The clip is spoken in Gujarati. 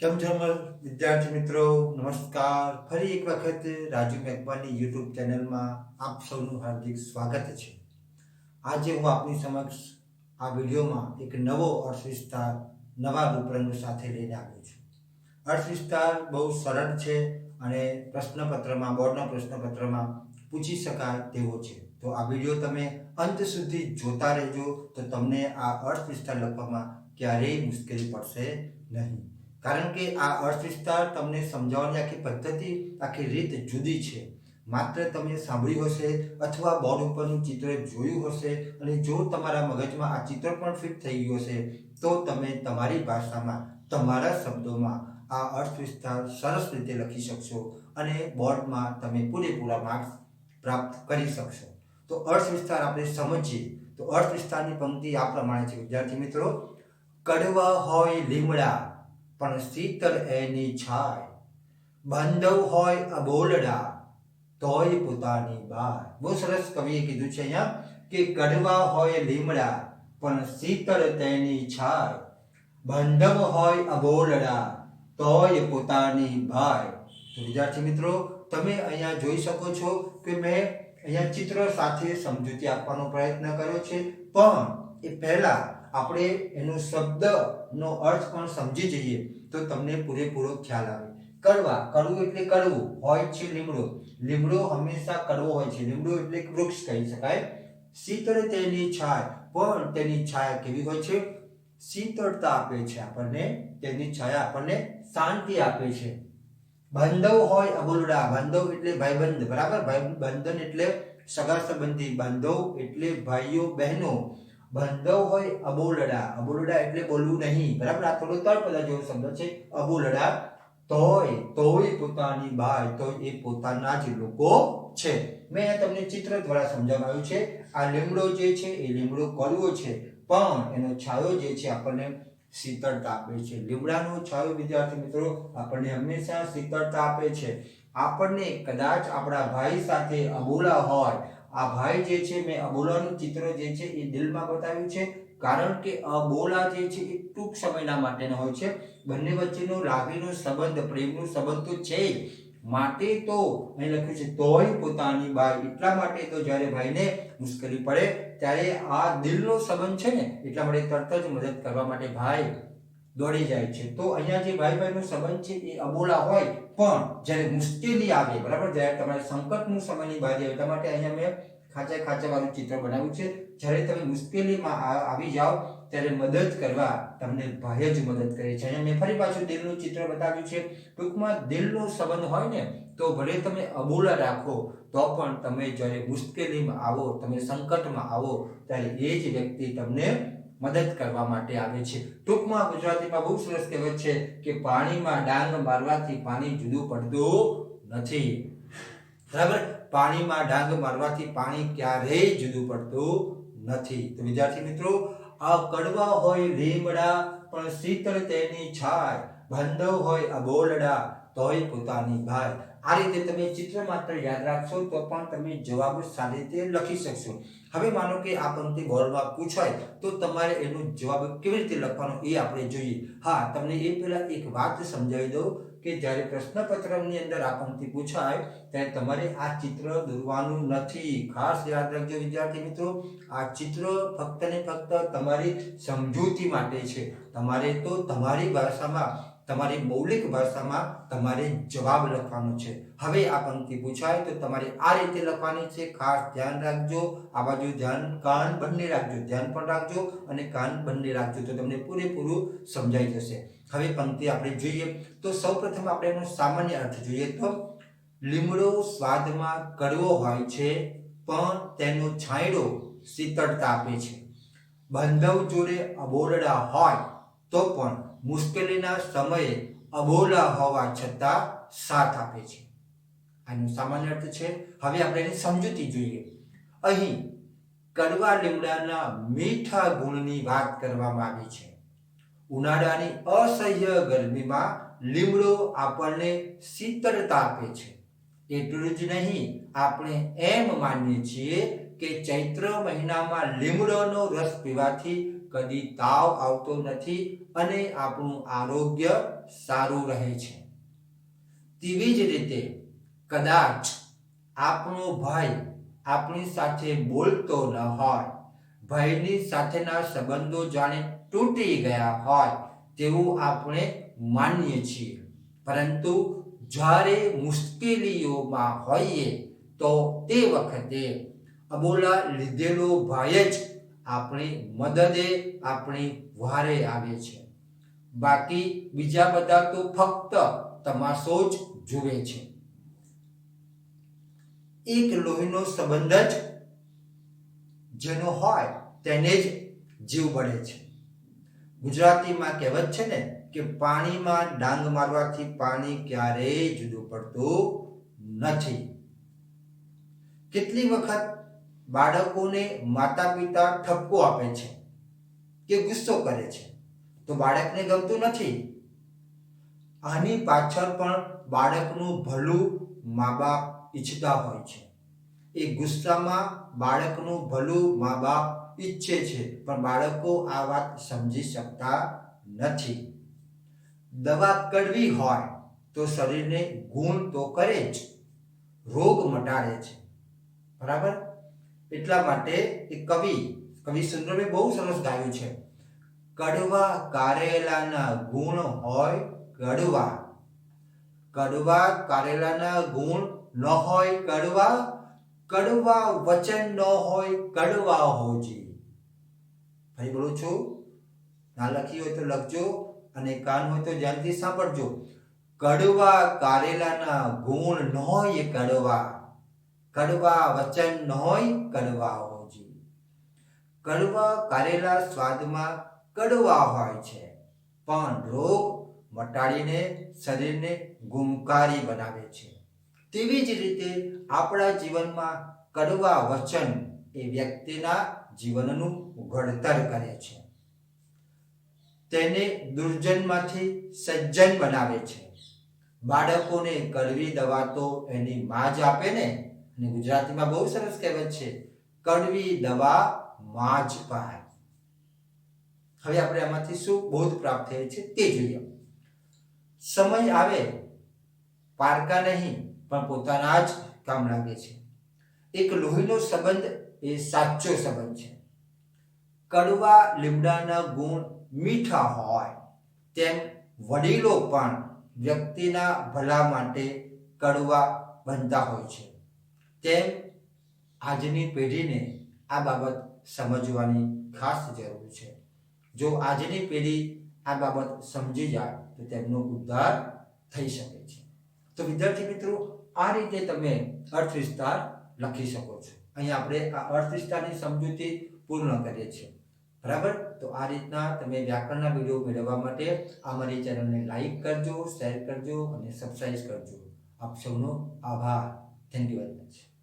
કેમ વિદ્યાર્થી મિત્રો? નમસ્કાર. ફરી એક વખત રાજુ મેઘવાની યુટ્યુબ ચેનલમાં આપ સૌનું હાર્દિક સ્વાગત છે. આજે હું આપની સમક્ષ આ વિડીયોમાં એક નવો અર્થ વિસ્તાર, નવા રૂપરંગ સાથે લઈને આવ્યો છું. અર્થ વિસ્તાર બહુ સરળ છે અને પ્રશ્નપત્રમાં, બોર્ડના પ્રશ્નપત્રમાં પૂછી શકાય તેવો છે. તો આ વીડિયો તમે અંત સુધી જોતા રહેજો તો તમને આ અર્થ વિસ્તાર લખવામાં ક્યારેય મુશ્કેલી પડશે નહીં. કારણ કે આ અર્થ વિસ્તાર તમને સમજાવવાની આખી પદ્ધતિ, આખી રીત જુદી છે. માત્ર તમે સાંભળ્યું હશે અથવા બોર્ડ ઉપરનું ચિત્ર જોયું હશે અને જો તમારા મગજમાં આ ચિત્ર પણ ફિટ થઈ ગયું હશે, તો તમે તમારી ભાષામાં, તમારા શબ્દોમાં આ અર્થ વિસ્તાર સરસ રીતે લખી શકશો અને બોર્ડમાં તમે પૂરેપૂરા માર્ક્સ પ્રાપ્ત કરી શકશો. તો અર્થ વિસ્તાર આપણે સમજીએ. તો અર્થ વિસ્તારની પંક્તિ આ પ્રમાણે છે. વિદ્યાર્થી મિત્રો, કડવા હોય લીમડા. પણ શીતળ એની છાય. બાંધવ હોય અબોલડા, તોય પોતાની બાર બહુ સરસ કવિએ કીધું છે અહીંયા કે કડવા હોય લીમડા, પણ શીતળ તેની છાય. બાંધવ હોય અબોલડા, તોય પોતાની ભાઈ તો વિદ્યાર્થી મિત્રો, તમે અહીંયા જોઈ શકો છો કે મેં અહીંયા ચિત્ર સાથે સમજૂતી આપવાનો પ્રયત્ન કર્યો છે. પણ એ પહેલા આપણે એનો શબ્દનો અર્થ પણ સમજી જઈએ તો તમને પૂરેપૂરો ખ્યાલ આવે. કરવા કરવું એટલે કરવું હોય છે લીમડો. લીમડો હંમેશા કરવો હોય છે. લીમડો એટલે વૃક્ષ કહી શકાય. શીતળ તેની છાય, પણ તેની છાયા કેવી હોય છે? શીતળતા આપે છે આપણને, તેની છાયા આપણને શાંતિ આપે છે. બાંધવ હોય અબોલડા. બાંધવ એટલે ભાઈબંધ, બરાબર? ભાઈ બંધન એટલે સગા સંબંધી. બાંધવ એટલે ભાઈઓ બહેનો. બાંધવ હોય અબોલડા. અબોલડા એટલે બોલવું નહીં. બરાબર? આ થોડો તળપદા જેવો શબ્દ છે. અબોલડા તોય તોય પોતાની બાય તો એ પોતાના જ લોકો છે. મેં તમને ચિત્ર દ્વારા સમજાવાયું છે. આ લીમડો જે છે, એ લીમડો કડવો છે. પણ એનો છાયો જે છે, આપણને શીતળતા આપે છે. લીમડાનો છાયો, વિદ્યાર્થી મિત્રો, આપણને હંમેશા શીતળતા આપે છે. આપણને કદાચ આપણા ભાઈ સાથે અબોલા હોય આ ભાઈ જે છે, મેં અબોલાનું ચિત્ર જે છે, એ દિલમાં બતાવ્યું છે. કારણ કે અબોલા જે છે, એ ટૂંક સમયના માટેનો હોય છે. બંને વચ્ચેનો લાગણીનો સંબંધ, પ્રેમનો સંબંધ તો છે માટે તો, અહીં લખ્યું છે, તોય પોતાની બાઈ એટલા માટે તો જ્યારે ભાઈને મુશ્કેલી પડે, ત્યારે આ દિલનો સંબંધ છે ને, એટલા માટે તરત જ મદદ કરવા માટે ભાઈ દોડી જાય છે. તો અહીંયા જે ભાઈ ભાઈનો સંબંધ છે એ અબોલા હોય, પણ જ્યારે મુશ્કેલી આવે, બરાબર? જ્યારે તમારે સંકટનું સમયની બારી આવે માટે અહીંયા મેં ખાંચા ખાંચા વાળું ચિત્ર બનાવ્યું છે. જ્યારે તમે મુશ્કેલીમાં આવી જાઓ, ત્યારે મદદ કરવા તમને ભાઈ જ મદદ કરે છે. અને મેં ફરી પાછું દિલનું ચિત્ર બતાવ્યું છે. ટૂંકમાં દિલનો સંબંધ હોય ને, તો ભલે તમે અબોલા રાખો, તો પણ તમે જ્યારે મુશ્કેલીમાં આવો, તમે સંકટમાં આવો, ત્યારે એ જ વ્યક્તિ તમને મદદ કરવા માટે આવે છે. ટૂંકમાં ગુજરાતીમાં બહુ સરસ કહેવત છે કે પાણીમાં ડાંગ મારવાથી પાણી જુદું પડતું નથી. બરાબર? પાણીમાં ડાંગ મારવાથી પાણી ક્યારેય જુદું પડતું નથી. તો વિદ્યાર્થી મિત્રો, આ કડવા હોય લીમડા પણ શીતળ તેની છાય ભંદવ હોય અબોલડા તોય પોતાની ભાઈ આ રીતે તમે ચિત્ર માત્ર યાદ રાખશો તો પણ તમે જવાબ સારી રીતે લખી શકશો. હવે માનો કે આ પંક્તિ બોર્ડમાં પૂછાય તો તમારે એનો જવાબ કેવી રીતે લખવાનો એ આપણે જોઈએ. હા, તમને એ પહેલાં એક વાત સમજાવી દઉં કે જ્યારે પ્રશ્નપત્રની અંદર આ પંક્તિ પૂછાય ત્યારે તમારે આ ચિત્ર દોરવાનું નથી. ખાસ યાદ રાખજો વિદ્યાર્થી મિત્રો, આ ચિત્ર ફક્ત ને ફક્ત તમારી સમજૂતી માટે છે. તમારે તો તમારી ભાષામાં તમારી મૌલિક ભાષામાં તમારે જવાબ લખવાનો છે. હવે આ પંક્તિ પૂછાય તો તમારે આ રીતે લખવાની છે. ખાસ ધ્યાન રાખજો. આ બાજુ ધ્યાન, કાન બંને રાખજો. ધ્યાન પણ રાખજો અને કાન બંને રાખજો તો તમને પૂરેપૂરું સમજાઈ જશે. હવે પંક્તિ આપણે જોઈએ. તો સૌપ્રથમ આપણે એનો સામાન્ય અર્થ જોઈએ તો, લીમડો સ્વાદમાં કડવો હોય છે, પણ તેનો છાંયડો શીતળતા આપે છે. બાંધવ જોડે અબોરડા હોય તો પણ મુશ્કેલીના સમયે અબોલા હોવા છતાં સાથ આપે છે. આનો સામાન્ય અર્થ છે, હવે આપણે એની સમજૂતી જોઈએ. અહીં કડવા લીમડાના મીઠા ગુણની વાત કરવામાં આવી છે. ઉનાળાની અસહ્ય ગરમીમાં લીમડો આપણને શીતળતા આપે છે. એટલું જ નહીં, આપણે એમ માનીએ છીએ કે ચૈત્ર મહિનામાં લીમડોનો રસ પીવાથી કદી તાવ આવતો નથી અને આપણું આરોગ્ય સારું રહે છે. તેવી જ રીતે કદાચ આપણો ભાઈ આપણી સાથે બોલતો ન હોય, ભાઈની સાથેના સંબંધો જાણે તૂટી ગયા હોય તેવું આપણે માનીએ છીએ. પરંતુ જ્યારે મુશ્કેલીઓમાં હોઈએ તો તે વખતે અબોલા લીધેલો ભાઈ જ આપણી મદદે આપણી વારે આવે છે. બાકી બીજા બધા તો ફક્ત તમાશો જ જુએ છે. એક લોહીનો સંબંધ જ જેનો હોય તેને જ જીવ બળે છે. ગુજરાતીમાં કહેવત છે ને કે પાણીમાં ડાંગ મારવાથી પાણી ક્યારેય જુદું પડતું નથી. કેટલી વખત બાળકોને માતા પિતા ઠપકો આપે છે કે ગુસ્સો કરે છે. તો બાળકને ગમતું નથી? આની પાછળ પણ બાળકનું ભલું મા બાપ ઈચ્છતા હોય છે. એ ગુસ્સામાં બાળકનું ભલું મા બાપ ઈચ્છે છે, પણ બાળકો આ વાત સમજી શકતા નથી. દવા કડવી હોય તો શરીરને ગુણ તો કરે જ. રોગ મટાડે છે. બરાબર? એટલા માટે એ કવિ કવિ સુંદરમે બહુ સરસ ગાયું છે. કડવા કારેલાના ગુણ હોય કડવા. કડવા કારેલાના ગુણ ન હોય કડવા કડવા વચન ન હોય કડવા હોજી. ભાઈ બોલું છું? ના લખી હોય તો લખજો અને કાન હોય તો ધ્યાનથી સાંભળજો. કડવા કારેલાના ગુણ ન હોય કડવા. કડવા વચન ન હોય કડવા હોજી. કડવા કારેલા સ્વાદમાં કડવા હોય છે, પણ રોગ મટાડીને શરીરને ગુમકારી બનાવે છે. તેવી જ રીતે આપણા જીવનમાં કડવા વચન એ વ્યક્તિના જીવનનું ઘડતર કરે છે. તેને દુર્જનમાંથી સજ્જન બનાવે છે. બાળકોને કડવી દવા તો એની માં જ આપે ને? અને ગુજરાતીમાં બહુ સરસ કહેવત છે, કડવી દવા માજ પાર હવે આપણે આમાંથી શું બોધ પ્રાપ્ત થયેલ છે તે જોઈએ. સમય આવે, પારકા નહીં, પણ પોતાના જ કામ લાગે છે. એક લોહીનો સંબંધ એ સાચો સંબંધ છે. કડવા લીમડાના ગુણ મીઠા હોય, તેમ વડીલો પણ વ્યક્તિના ભલા માટે કડવા બનતા હોય છે. તેમ આજની પેઢીને આ બાબત સમજવાની ખાસ જરૂર છે. જો આજની પેઢી આ બાબત સમજી જાય, તો તેમનો ઉદ્ધાર થઈ શકે છે. તો વિદ્યાર્થી મિત્રો, આ રીતે તમે અર્થ વિસ્તાર લખી શકો છો. અહીં આપણે આ અર્થ વિસ્તારની સમજૂતી પૂર્ણ કરીએ છીએ. બરાબર? તો આ રીતના તમે વ્યાકરણના વીડિયો મેળવવા માટે અમારી ચેનલને લાઈક કરજો, શેર કરજો અને સબસ્ક્રાઈબ કરજો. આપ સૌનો આભાર. Thank you very much